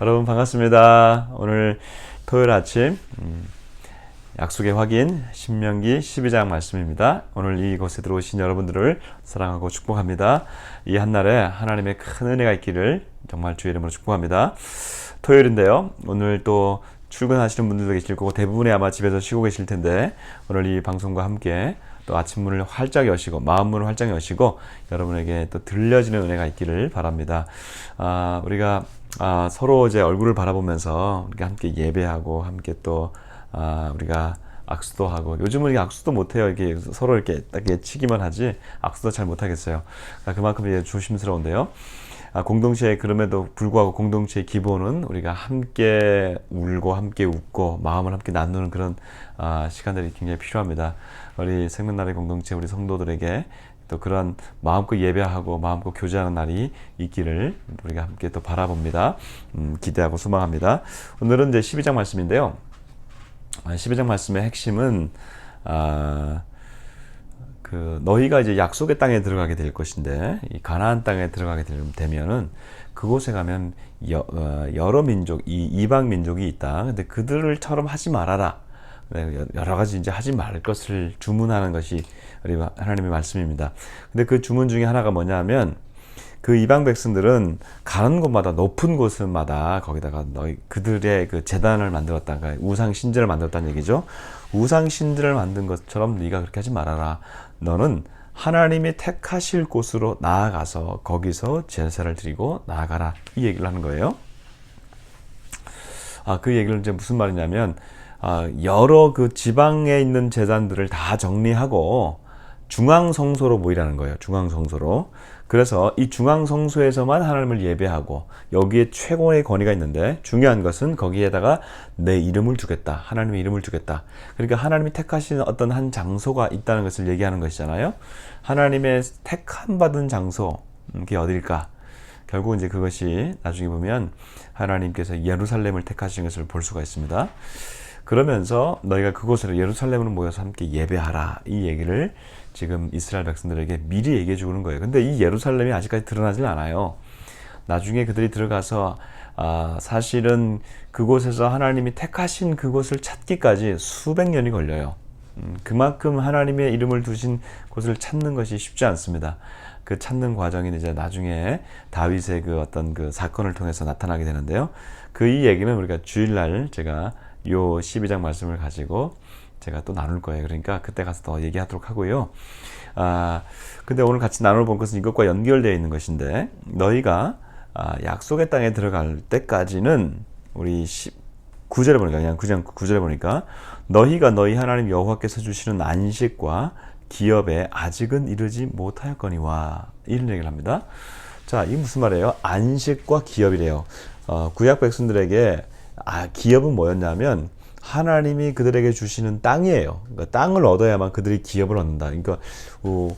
여러분 반갑습니다. 오늘 토요일 아침 음, 약속의 확인 신명기 12장 말씀입니다. 오늘 이곳에 들어오신 여러분들을 사랑하고 축복합니다. 이 한날에 하나님의 큰 은혜가 있기를 정말 주의 이름으로 축복합니다. 토요일인데요. 오늘 또 출근하시는 분들도 계실 거고 대부분이 아마 집에서 쉬고 계실 텐데 오늘 이 방송과 함께 또 아침 문을 활짝 여시고 마음 문을 활짝 여시고 여러분에게 또 들려지는 은혜가 있기를 바랍니다. 아, 우리가 아, 서로 이제 얼굴을 바라보면서 우리가 함께 예배하고 함께 또 아, 우리가 악수도 하고 요즘은 악수도 못해요. 이게 서로 이렇게 딱 이렇게 치기만 하지 악수도 잘 못하겠어요. 아, 그만큼 이제 조심스러운데요. 아, 공동체에 그럼에도 불구하고 공동체의 기본은 우리가 함께 울고 함께 웃고 마음을 함께 나누는 그런 아, 시간들이 굉장히 필요합니다. 우리 생명날의 공동체 우리 성도들에게 또 그런 마음껏 예배하고 마음껏 교제하는 날이 있기를 우리가 함께 또 바라봅니다. 음, 기대하고 소망합니다. 오늘은 이제 12장 말씀인데요. 12장 말씀의 핵심은 아, 그 너희가 이제 약속의 땅에 들어가게 될 것인데 이 가나안 땅에 들어가게 되면은 그곳에 가면 여, 어, 여러 민족 이 이방 민족이 있다. 근데 그들을처럼 하지 말아라. 네, 여러 가지 이제 하지 말 것을 주문하는 것이 우리 하나님의 말씀입니다. 근데 그 주문 중에 하나가 뭐냐면 그 이방 백성들은 가는 곳마다 높은 곳마다 거기다가 너희 그들의 그 재단을 만들었다. 그러니까 우상 신전을 만들었다는 얘기죠. 우상 신전을 만든 것처럼 네가 그렇게 하지 말아라. 너는 하나님이 택하실 곳으로 나아가서 거기서 제사를 드리고 나아가라. 이 얘기를 하는 거예요. 아, 그 얘기를 이제 무슨 말이냐면 아, 여러 그 지방에 있는 재단들을 다 정리하고 중앙 성소로 모이라는 거예요. 중앙 성소로. 그래서 이 중앙 성소에서만 하나님을 예배하고 여기에 최고의 권위가 있는데 중요한 것은 거기에다가 내 이름을 두겠다. 하나님의 이름을 두겠다. 그러니까 하나님이 택하신 어떤 한 장소가 있다는 것을 얘기하는 것이잖아요. 하나님의 택함 받은 장소 그게 어딜까? 결국 이제 그것이 나중에 보면 하나님께서 예루살렘을 택하신 것을 볼 수가 있습니다. 그러면서 너희가 그곳으로 예루살렘으로 모여서 함께 예배하라 이 얘기를 지금 이스라엘 백성들에게 미리 얘기해 주는 거예요. 근데 이 예루살렘이 아직까지 드러나질 않아요. 나중에 그들이 들어가서 아, 사실은 그곳에서 하나님이 택하신 그곳을 찾기까지 수백 년이 걸려요. 음, 그만큼 하나님의 이름을 두신 곳을 찾는 것이 쉽지 않습니다. 그 찾는 과정이 이제 나중에 다윗의 그 어떤 그 사건을 통해서 나타나게 되는데요. 그 이 얘기는 우리가 주일날 제가 요 12장 말씀을 가지고 제가 또 나눌 거예요. 그러니까 그때 가서 더 얘기하도록 하고요. 아, 근데 오늘 같이 나눌 본 것은 이것과 연결되어 있는 것인데, 너희가 아, 약속의 땅에 들어갈 때까지는 우리 9절에 보니까, 그냥 9장 9절에 보니까, 너희가 너희 하나님 여호와께서 주시는 안식과 기업에 아직은 이르지 못하였거니와 이런 얘기를 합니다. 자, 이 무슨 말이에요? 안식과 기업이래요. 어, 구약 백성들에게 아, 기업은 뭐였냐면 하나님이 그들에게 주시는 땅이에요. 그러니까 땅을 얻어야만 그들이 기업을 얻는다. 그러니까 어,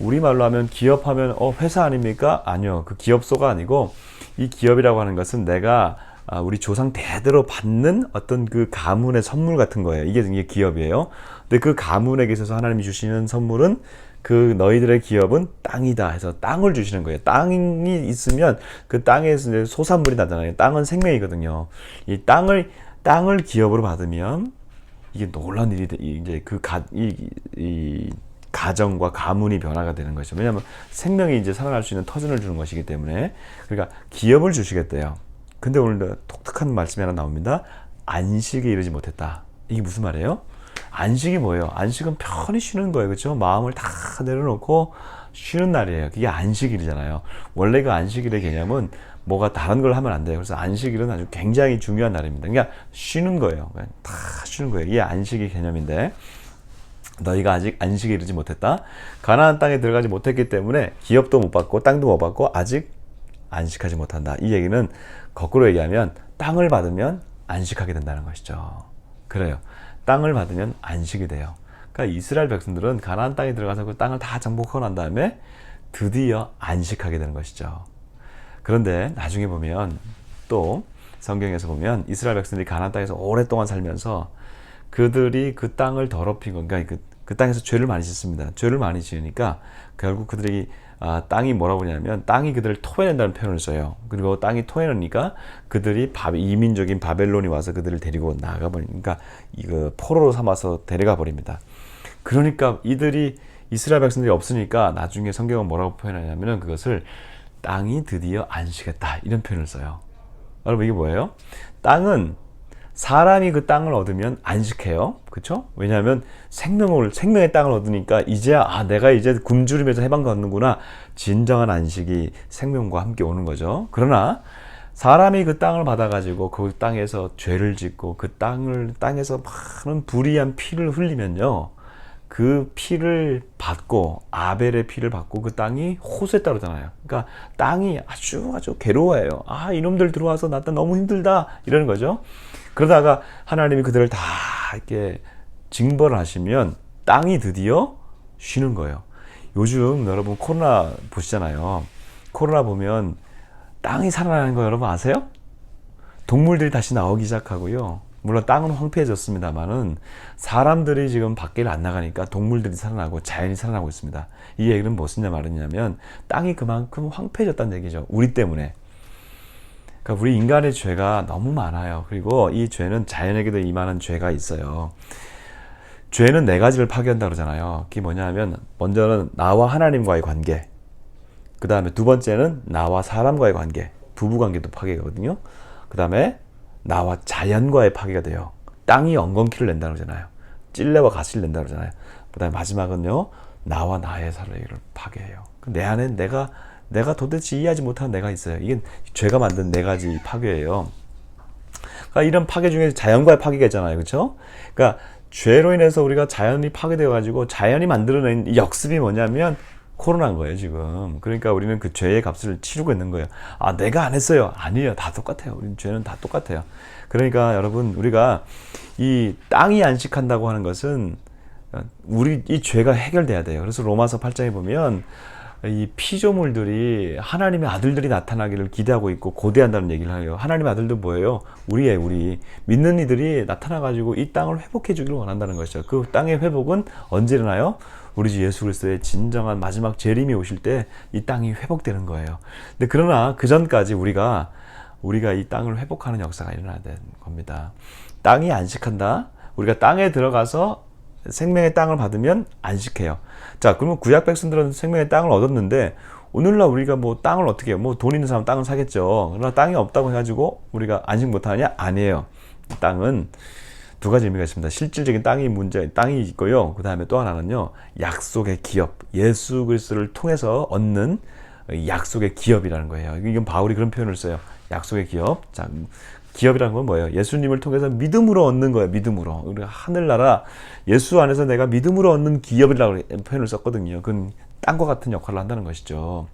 우리 말로 하면 기업하면 어 회사 아닙니까? 아니요. 그 기업소가 아니고 이 기업이라고 하는 것은 내가 아, 우리 조상 대대로 받는 어떤 그 가문의 선물 같은 거예요. 이게 이게 기업이에요. 근데 그 가문에게 있어서 하나님이 주시는 선물은 그 너희들의 기업은 땅이다 해서 땅을 주시는 거예요. 땅이 있으면 그 땅에서 소산물이 나잖아요. 땅은 생명이거든요. 이 땅을 땅을 기업으로 받으면 이게 놀라운 일이 이제 그 가, 이, 이 가정과 가문이 변화가 되는 것이죠. 왜냐하면 생명이 이제 살아날 수 있는 터전을 주는 것이기 때문에 그러니까 기업을 주시겠대요. 근데 오늘 독특한 말씀이 하나 나옵니다. 안식에 이르지 못했다. 이게 무슨 말이에요? 안식이 뭐예요? 안식은 편히 쉬는 거예요. 그렇죠? 마음을 다 내려놓고 쉬는 날이에요. 그게 안식일이잖아요. 원래 그 안식일의 개념은 뭐가 다른 걸 하면 안 돼요. 그래서 안식일은 아주 굉장히 중요한 날입니다. 그러니까 쉬는 거예요. 다 쉬는 거예요. 이게 안식의 개념인데 너희가 아직 안식에 이르지 못했다. 가나안 땅에 들어가지 못했기 때문에 기업도 못 받고 땅도 못 받고 아직 안식하지 못한다. 이 얘기는 거꾸로 얘기하면 땅을 받으면 안식하게 된다는 것이죠. 그래요. 땅을 받으면 안식이 돼요. 그러니까 이스라엘 백성들은 가나안 땅에 들어가서 그 땅을 다 정복하고 난 다음에 드디어 안식하게 되는 것이죠. 그런데 나중에 보면 또 성경에서 보면 이스라엘 백성들이 가나안 땅에서 오랫동안 살면서 그들이 그 땅을 더럽힌 거, 그러니까 그, 그 땅에서 죄를 많이 짓습니다. 죄를 많이 지으니까 결국 그들이 아, 땅이 뭐라고 하냐면 땅이 그들을 토해낸다는 표현을 써요. 그리고 땅이 토해내니까 그들이 바, 이민족인 바벨론이 와서 그들을 데리고 나가 버리니까 이거 포로로 삼아서 데려가 버립니다. 그러니까 이들이 이스라엘 백성들이 없으니까 나중에 성경은 뭐라고 표현하냐면은 그것을 땅이 드디어 안식했다 이런 표현을 써요. 여러분 이게 뭐예요? 땅은 사람이 그 땅을 얻으면 안식해요. 그렇죠? 왜냐하면 생명을 생명의 땅을 얻으니까 이제야 아 내가 이제 굶주림에서 해방도 얻는구나. 진정한 안식이 생명과 함께 오는 거죠. 그러나 사람이 그 땅을 받아가지고 그 땅에서 죄를 짓고 그 땅을 땅에서 많은 불의한 피를 흘리면요. 그 피를 받고 아벨의 피를 받고 그 땅이 호수에 따르잖아요. 그러니까 땅이 아주 아주 괴로워해요. 아 이놈들 들어와서 나 너무 힘들다 이러는 거죠. 그러다가 하나님이 그들을 다 이렇게 징벌을 하시면 땅이 드디어 쉬는 거예요. 요즘 여러분 코로나 보시잖아요. 코로나 보면 땅이 살아나는 거 여러분 아세요? 동물들이 다시 나오기 시작하고요. 물론 땅은 황폐해졌습니다만은 사람들이 지금 밖에 안 나가니까 동물들이 살아나고 자연이 살아나고 있습니다. 이 얘기는 무슨 말이냐면 땅이 그만큼 황폐해졌다는 얘기죠. 우리 때문에. 그러니까 우리 인간의 죄가 너무 많아요. 그리고 이 죄는 자연에게도 이만한 죄가 있어요. 죄는 네 가지를 파괴한다 그러잖아요. 그게 뭐냐면 먼저는 나와 하나님과의 관계. 그 다음에 두 번째는 나와 사람과의 관계. 부부 관계도 파괴거든요. 그 다음에 나와 자연과의 파괴가 돼요. 땅이 엉겅퀴를 낸다 그러잖아요. 찔레와 가시를 낸다 그러잖아요. 그 다음에 마지막은요. 나와 나의 사이를 파괴해요. 그내 안에 내가 내가 도대체 이해하지 못한 내가 있어요. 이게 죄가 만든 네 가지 파괴예요. 그러니까 이런 파괴 중에 자연과의 파괴가 있잖아요. 그렇죠? 그러니까 죄로 인해서 우리가 자연이 파괴되어 가지고 자연이 만들어낸 역습이 뭐냐면 코로나인 거예요, 지금. 그러니까 우리는 그 죄의 값을 치르고 있는 거예요. 아, 내가 안 했어요. 아니에요. 다 똑같아요. 우리 죄는 다 똑같아요. 그러니까 여러분, 우리가 이 땅이 안식한다고 하는 것은 우리 이 죄가 해결돼야 돼요. 그래서 로마서 8장에 보면 이 피조물들이 하나님의 아들들이 나타나기를 기대하고 있고 고대한다는 얘기를 해요. 하나님의 아들도 뭐예요? 우리의 우리 믿는 이들이 나타나 가지고 이 땅을 회복해 주기를 원한다는 것이죠. 그 땅의 회복은 언제 일어나요? 우리 주 예수 그리스도의 진정한 마지막 재림이 오실 때 이 땅이 회복되는 거예요. 근데 그러나 그 전까지 우리가 우리가 이 땅을 회복하는 역사가 일어나야 되는 겁니다. 땅이 안식한다. 우리가 땅에 들어가서 생명의 땅을 받으면 안식해요. 자, 그러면 구약 백성들은 생명의 땅을 얻었는데 오늘날 우리가 뭐 땅을 어떻게 해요? 뭐 돈 있는 사람 땅을 사겠죠. 그러나 땅이 없다고 해가지고 우리가 안식 못하느냐? 아니에요. 땅은 두 가지 의미가 있습니다. 실질적인 땅이 문제, 땅이 있고요. 그 다음에 또 하나는요, 약속의 기업, 예수 그리스도를 통해서 얻는 약속의 기업이라는 거예요. 이건 바울이 그런 표현을 써요. 약속의 기업. 자, 기업이라는 건 뭐예요? 예수님을 통해서 믿음으로 얻는 거예요. 믿음으로. 우리가 하늘나라 예수 안에서 내가 믿음으로 얻는 기업이라고 표현을 썼거든요. 그건 땅과 같은 역할을 한다는 것이죠.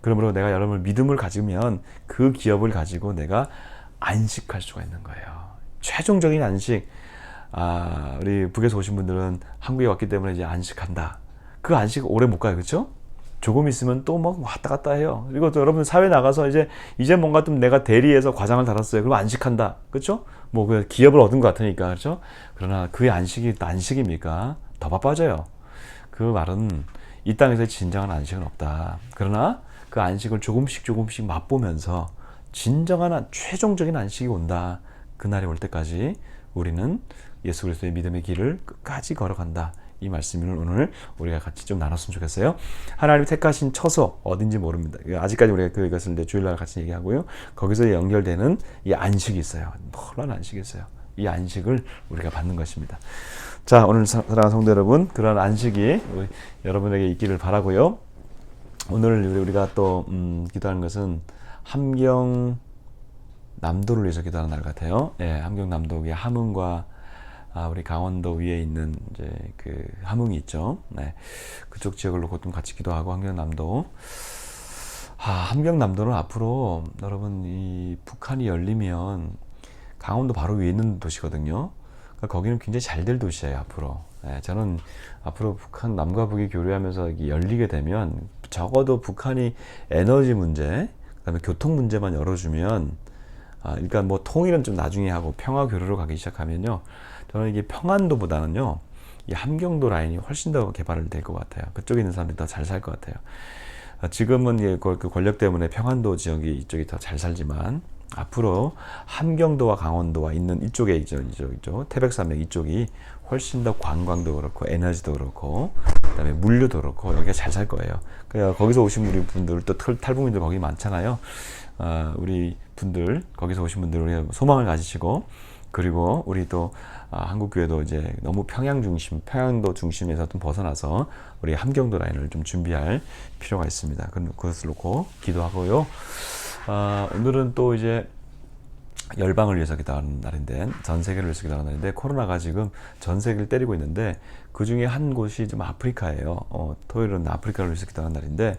그러므로 내가 여러분을 믿음을 가지면 그 기업을 가지고 내가 안식할 수가 있는 거예요. 최종적인 안식. 아, 우리 북에서 오신 분들은 한국에 왔기 때문에 이제 안식한다. 그 안식 오래 못 가요. 그렇죠? 조금 있으면 또 막 왔다 갔다 해요. 그리고 또 여러분 사회 나가서 이제 이제 뭔가 좀 내가 대리해서 과장을 달았어요. 그럼 안식한다. 그렇죠? 뭐 그 기업을 얻은 것 같으니까. 그렇죠? 그러나 그의 안식이 또 안식입니까? 더 바빠져요. 그 말은 이 땅에서 진정한 안식은 없다. 그러나 그 안식을 조금씩 조금씩 맛보면서 진정한 최종적인 안식이 온다. 그날이 올 때까지 우리는 예수 그리스도의 믿음의 길을 끝까지 걸어간다. 이 말씀을 오늘 우리가 같이 좀 나눴으면 좋겠어요. 하나님 택하신 처소 어딘지 모릅니다. 아직까지 우리가 그 이것을 이제 주일날 같이 얘기하고요. 거기서 연결되는 이 안식이 있어요. 놀라운 안식이 있어요. 이 안식을 우리가 받는 것입니다. 자, 오늘 사랑하는 성도 여러분, 그런 안식이 여러분에게 있기를 바라고요. 오늘 우리가 또 음, 기도하는 것은 함경 남도를 위해서 기도하는 날 같아요. 예, 함경 남도의 함흥과 아, 우리 강원도 위에 있는 이제 그 함흥이 있죠. 네. 그쪽 지역을 놓고 좀 같이 기도 하고 함경남도. 아, 함경남도는 앞으로 여러분 이 북한이 열리면 강원도 바로 위에 있는 도시거든요. 그러니까 거기는 굉장히 잘 될 도시예요, 앞으로. 네, 저는 앞으로 북한 남과 북이 교류하면서 열리게 되면 적어도 북한이 에너지 문제, 그다음에 교통 문제만 열어주면 아, 그러니까 뭐 통일은 좀 나중에 하고 평화 교류로 가기 시작하면요. 저는 이게 평안도보다는요, 이 함경도 라인이 훨씬 더 개발될 것 같아요. 그쪽에 있는 사람들이 더 잘 살 것 같아요. 아, 지금은 예, 그그 권력 때문에 평안도 지역이 이쪽이 더 잘 살지만 앞으로 함경도와 강원도와 있는 이쪽에 이죠, 이쪽, 이쪽 태백산맥 이쪽이 훨씬 더 관광도 그렇고 에너지도 그렇고 그다음에 물류도 그렇고 여기가 잘 살 거예요. 그러니까 거기서 오신 우리 분들 또 탈- 탈북민들 거기 많잖아요. 아, 우리 분들 거기서 오신 분들 소망을 가지시고 그리고 우리 또 아, 한국 교회도 이제 너무 평양 중심, 평양도 중심에서 좀 벗어나서 우리 함경도 라인을 좀 준비할 필요가 있습니다. 그- 그것을 놓고 기도하고요. 아, 오늘은 또 이제 열방을 위해서 기도하는 날인데 전 세계를 위해서 기도하는 날인데 코로나가 지금 전 세계를 때리고 있는데 그 중에 한 곳이 좀 아프리카예요. 어, 토요일은 아프리카를 위해서 기도하는 날인데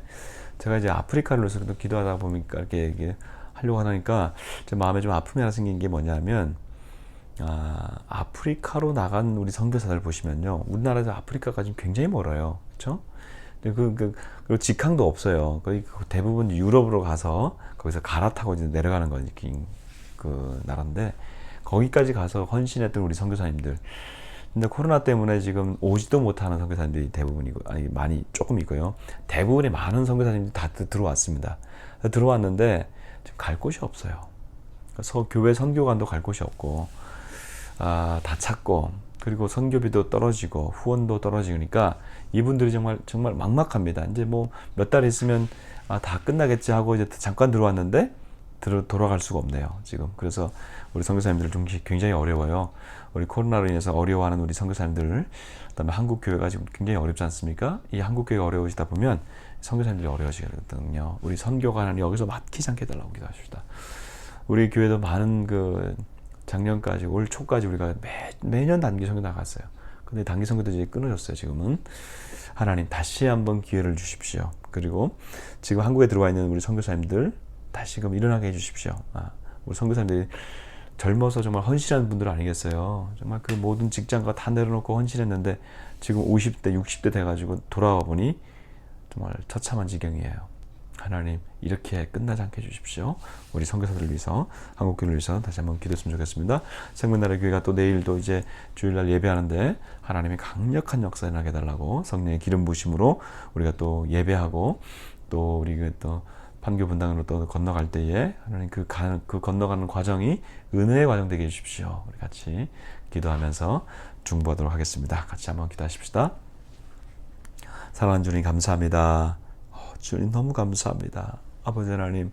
제가 이제 아프리카를 위해서 또 기도하다 보니까 이렇게, 이게 하려고 하니까 제 마음에 좀 아픔이 하나 생긴 게 뭐냐면 아, 아프리카로 나간 우리 선교사들 보시면요. 우리나라에서 아프리카가 지금 굉장히 멀어요. 그렇죠? 그, 그, 그리고 직항도 없어요. 거의 그 대부분 유럽으로 가서 거기서 갈아타고 이제 내려가는 건 그, 그 나라인데 거기까지 가서 헌신했던 우리 선교사님들. 근데 코로나 때문에 지금 오지도 못하는 선교사님들이 대부분이고 아니 많이 조금 있고요. 대부분의 많은 선교사님들이 다 들- 들어왔습니다. 들어왔는데 지금 갈 곳이 없어요. 그래서 교회 선교관도 갈 곳이 없고 아, 다 찾고 그리고 선교비도 떨어지고 후원도 떨어지니까 이분들이 정말 정말 막막합니다. 이제 뭐 몇 달 있으면 아, 다 끝나겠지 하고 이제 잠깐 들어왔는데 들어, 돌아갈 수가 없네요. 지금 그래서 우리 선교사님들 좀 굉장히 어려워요. 우리 코로나로 인해서 어려워하는 우리 선교사님들 그다음에 한국 교회가 지금 굉장히 어렵지 않습니까? 이 한국 교회가 어려우시다 보면 선교사님들이 어려우시거든요. 우리 선교관은 여기서 막히지 않게 해달라고 기도하십시다. 우리 교회도 많은 그 작년까지 올 초까지 우리가 매, 매년 단기 선교 나갔어요. 근데 단기 선교도 이제 끊어졌어요. 지금은 하나님 다시 한번 기회를 주십시오. 그리고 지금 한국에 들어와 있는 우리 선교사님들 다시금 일어나게 해주십시오. 아, 우리 선교사님들이 젊어서 정말 헌신한 분들 아니겠어요. 정말 그 모든 직장과 다 내려놓고 헌신했는데 지금 50대, 60대 돼가지고 돌아와 보니 정말 처참한 지경이에요. 하나님 이렇게 끝나지 않게 해주십시오. 우리 선교사들을 위해서 한국교회를 위해서 다시 한번 기도했으면 좋겠습니다. 생명나라 교회가 또 내일도 이제 주일날 예배하는데 하나님이 강력한 역사 일어나게 해달라고 성령의 기름 부심으로 우리가 또 예배하고 또 우리 그또 판교 분당으로 또 건너갈 때에 하나님 그, 가, 그 건너가는 과정이 은혜의 과정 되게 해주십시오. 우리 같이 기도하면서 중보하도록 하겠습니다. 같이 한번 기도하십시다. 사랑하는 주님 감사합니다. 어, 주님 너무 감사합니다. 아버지 하나님,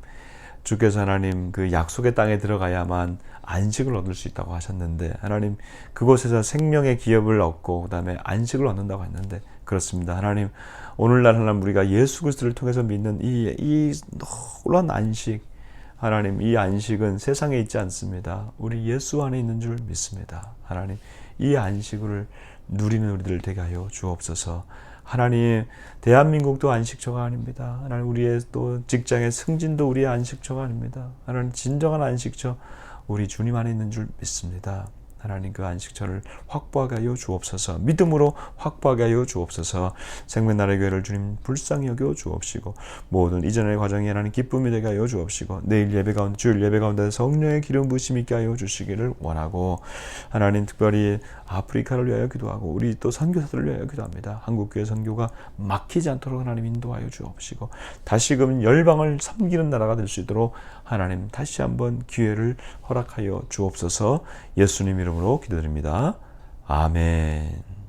주께서 하나님 그 약속의 땅에 들어가야만 안식을 얻을 수 있다고 하셨는데 하나님 그곳에서 생명의 기업을 얻고 그다음에 안식을 얻는다고 했는데 그렇습니다. 하나님 오늘날 하나님 우리가 예수 그리스도를 통해서 믿는 이, 이 놀라운 안식 하나님 이 안식은 세상에 있지 않습니다. 우리 예수 안에 있는 줄 믿습니다. 하나님 이 안식을 누리는 우리들 되게 하여 주옵소서. 하나님 대한민국도 안식처가 아닙니다. 하나님 우리의 또 직장의 승진도 우리의 안식처가 아닙니다. 하나님 진정한 안식처 우리 주님 안에 있는 줄 믿습니다. 하나님 그 안식처를 확보하게 하여 주옵소서. 믿음으로 확보하게 하여 주옵소서. 생명나라의 교회를 주님 불쌍히 여겨 주옵시고 모든 이전의 과정이 하나님 기쁨이 되게 하여 주옵시고 내일 예배 가운데 주일 예배 가운데 성령의 기름 부심 있게 하여 주시기를 원하고 하나님 특별히 아프리카를 위하여 기도하고 우리 또 선교사들을 위하여 기도합니다. 한국교회 선교가 막히지 않도록 하나님 인도하여 주옵시고 다시금 열방을 섬기는 나라가 될 수 있도록 하나님 다시 한번 기회를 허락하여 주옵소서. 예수님 이름으로 기도드립니다. 아멘.